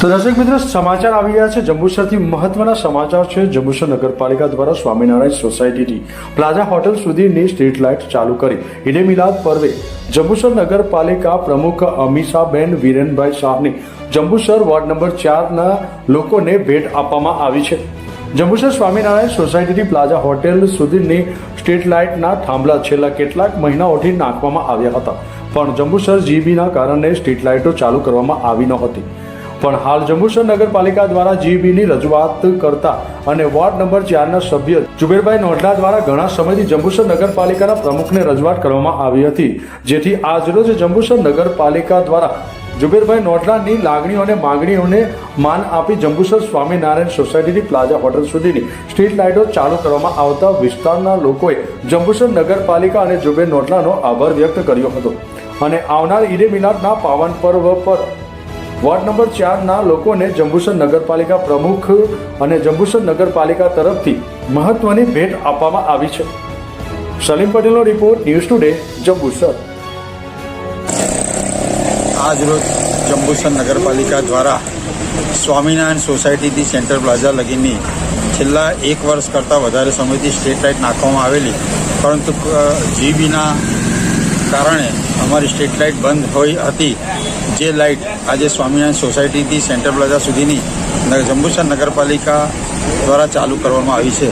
તો દર્શક મિત્રો, સમાચાર આવી રહ્યા છે. જંબુસરથી મહત્વના સમાચાર છે. જંબુસર નગરપાલિકા દ્વારા સ્વામિનારાયણ સોસાયટીથી પ્લાઝા હોટલ સુધીની સ્ટ્રીટ લાઇટ ચાલુ કરી. ઈદે મિલાદ પર્વે જંબુસર નગરપાલિકા પ્રમુખ અમીષાબેન વિરેનભાઈ શાહને જંબુસર વોર્ડ નંબર ચારના લોકોને ભેટ આપવામાં આવી છે. જંબુસર સ્વામિનારાયણ સોસાયટીથી પ્લાઝા હોટેલ સુધીની સ્ટ્રીટ લાઇટના થાંભલા છેલ્લા કેટલાક મહિનાઓથી નાખવામાં આવ્યા હતા. પણ જંબુસર જીબીના કારણે સ્ટ્રીટ લાઇટો ચાલુ કરવામાં આવી નહોતી. પણ હાલ જંબુસર નગરપાલિકા દ્વારા જીબીની રજૂઆત કરતા અને વોર્ડ નંબર ચારના સભ્ય જુબેરભાઈ નોડલા દ્વારા ઘણા સમયથી જંબુસર નગરપાલિકાના પ્રમુખને રજૂઆત કરવામાં આવી હતી. જેથી આજરોજ જંબુસર નગરપાલિકા દ્વારા જુબેરભાઈ નોટલાની લાગણીઓ અને માંગણીઓને માન આપી જંબુસર સ્વામિનારાયણ સોસાયટીની પ્લાઝા હોટલ સુધીની સ્ટ્રીટ લાઇટો ચાલુ કરવામાં આવતા વિસ્તારના લોકોએ જંબુસર નગરપાલિકા અને જુબેર નોટલાનો આભાર વ્યક્ત કર્યો હતો. અને આવનાર ઈદે મિલાદના પાવન પર્વ પર વોર્ડ નંબર ચારના લોકોને જંબુસર નગરપાલિકા પ્રમુખ અને જંબુસર નગરપાલિકા તરફથી મહત્વની ભેટ આપવામાં આવી છે. સલીમ પટેલનો રિપોર્ટ ન્યૂઝ ટુડે, જંબુસર. આજરોજ જંબુસર નગરપાલિકા દ્વારા સ્વામિનારાયણ સોસાયટીથી સેન્ટ્રલ પ્લાઝા લગીની છેલ્લા એક વર્ષ કરતાં વધારે સમયથી સ્ટ્રીટ લાઇટ નાખવામાં આવેલી, પરંતુ જીબીના કારણે અમારી સ્ટ્રીટ લાઇટ બંધ હોઈ હતી. જે લાઇટ આજે સ્વામિનારાયણ સોસાયટીથી સેન્ટર પ્લાઝા સુધીની જંબુસર નગરપાલિકા દ્વારા ચાલુ કરવામાં આવી છે.